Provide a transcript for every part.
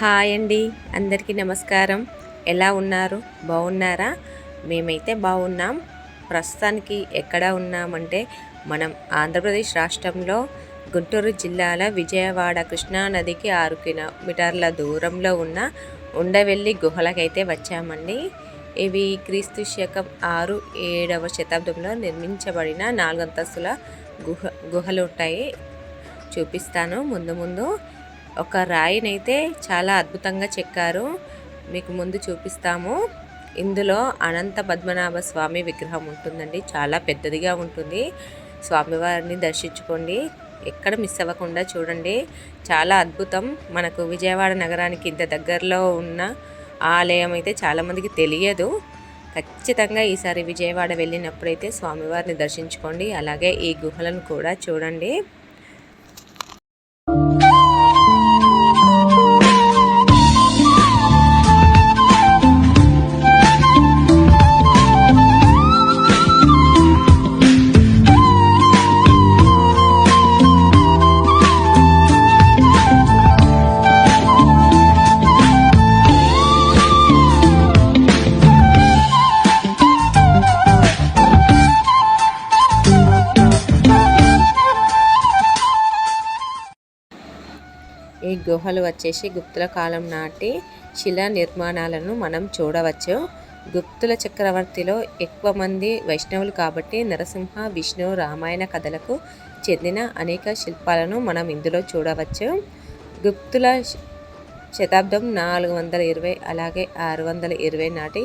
Hi అండి. అందరికీ నమస్కారం. ఎలా ఉన్నారు? బాగున్నారా? మేమైతే బాగున్నాం. ప్రస్తుతానికి ఎక్కడ ఉన్నామంటే మనం ఆంధ్రప్రదేశ్ రాష్ట్రంలో గుంటూరు జిల్లాల విజయవాడ కృష్ణా నదికి ఆరు కిలోమీటర్ల దూరంలో ఉన్న ఉండవెల్లి గుహలకైతే వచ్చామండి. ఇవి క్రీస్తు శకం ఆరు ఏడవ శతాబ్దంలో నిర్మించబడిన నాలుగంతస్తుల గుహ గుహలు ఉంటాయి చూపిస్తాను ముందు ముందు. ఒక రాయినైతే చాలా అద్భుతంగా చెక్కారు. మీకు ముందు చూపిస్తాము. ఇందులో అనంత పద్మనాభ స్వామి విగ్రహం ఉంటుందండి. చాలా పెద్దదిగా ఉంటుంది. స్వామివారిని దర్శించుకోండి. ఎక్కడ మిస్ అవ్వకుండా చూడండి. చాలా అద్భుతం. మనకు విజయవాడ నగరానికి ఇంత దగ్గరలో ఉన్న ఆలయం అయితే చాలామందికి తెలియదు. ఖచ్చితంగా ఈసారి విజయవాడ వెళ్ళినప్పుడైతే స్వామివారిని దర్శించుకోండి. అలాగే ఈ గుహలను కూడా చూడండి. ఈ గుహలు వచ్చేసి గుప్తుల కాలం నాటి శిలా నిర్మాణాలను మనం చూడవచ్చు. గుప్తుల చక్రవర్తిలో ఎక్కువ మంది వైష్ణవులు కాబట్టి నరసింహ విష్ణు రామాయణ కథలకు చెందిన అనేక శిల్పాలను మనం ఇందులో చూడవచ్చు. గుప్తుల శతాబ్దం నాలుగు వందల ఇరవై అలాగే ఆరు వందల ఇరవై నాటి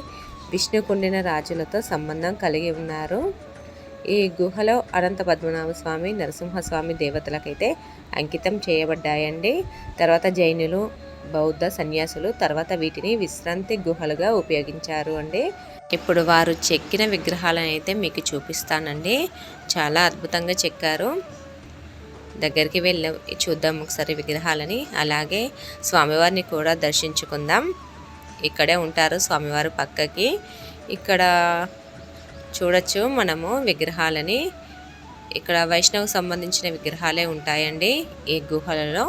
విష్ణుకుండిన రాజులతో సంబంధం కలిగి ఉన్నారు. ఈ గుహలో అనంత పద్మనాభ స్వామి నరసింహస్వామి దేవతలకైతే అంకితం చేయబడ్డాయండి. తర్వాత జైనులు బౌద్ధ సన్యాసులు తర్వాత వీటిని విశ్రాంతి గుహలుగా ఉపయోగించారు అండి. ఇప్పుడు వారు చెక్కిన విగ్రహాలను అయితే మీకు చూపిస్తానండి. చాలా అద్భుతంగా చెక్కారు. దగ్గరికి వెళ్ళ చూద్దాం ఒకసారి విగ్రహాలని. అలాగే స్వామివారిని కూడా దర్శించుకుందాం. ఇక్కడే ఉంటారు స్వామివారు పక్కకి. ఇక్కడ చూడొచ్చు మనము విగ్రహాలని. ఇక్కడ వైష్ణవ్ సంబంధించిన విగ్రహాలే ఉంటాయండి ఈ గుహలలో.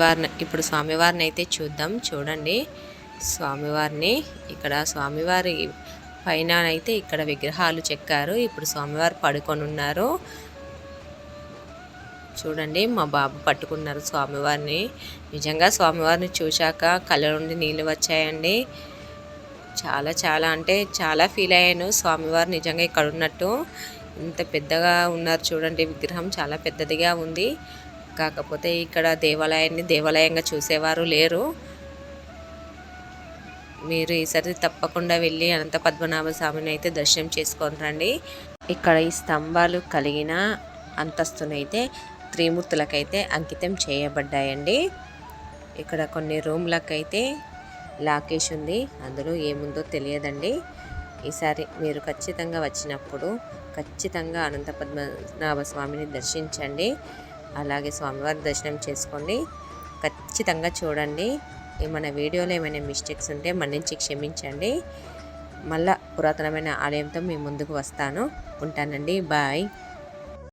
స్వామివారిని ఇప్పుడు స్వామివారిని అయితే చూద్దాం చూడండి. స్వామివారిని ఇక్కడ స్వామివారి పైన అయితే ఇక్కడ విగ్రహాలు చెక్కారు. ఇప్పుడు స్వామివారు పడుకొని ఉన్నారు. చూడండి మా బాబు పట్టుకున్నారు స్వామివారిని. నిజంగా స్వామివారిని చూశాక కళ్ళ నుండి నీళ్ళు వచ్చాయండి. చాలా చాలా అంటే చాలా ఫీల్ అయ్యాను. స్వామివారు నిజంగా ఇక్కడ ఉన్నట్టు. ఇంత పెద్దగా ఉన్నారు చూడండి విగ్రహం చాలా పెద్దదిగా ఉంది. కాకపోతే ఇక్కడ దేవాలయాన్ని దేవాలయంగా చూసేవారు లేరు. మీరు ఈసారి తప్పకుండా వెళ్ళి అనంత పద్మనాభ స్వామిని అయితే దర్శనం చేసుకొని రండి. ఇక్కడ ఈ స్తంభాలు కలిగిన అంతస్తునైతే త్రిమూర్తులకైతే అంకితం చేయబడ్డాయండి. ఇక్కడ కొన్ని రూమ్లకైతే లాకేష్ ఉంది. అందులో ఏముందో తెలియదండి. ఈసారి మీరు ఖచ్చితంగా వచ్చినప్పుడు ఖచ్చితంగా అనంత పద్మనాభ స్వామిని దర్శించండి. అలాగే స్వామివారి దర్శనం చేసుకోండి. ఖచ్చితంగా చూడండి. మన వీడియోలో ఏమైనా మిస్టేక్స్ ఉంటే మన్నించి క్షమించండి. మళ్ళా పురాతనమైన ఆలయంతో మీ ముందుకు వస్తాను. ఉంటానండి. బాయ్.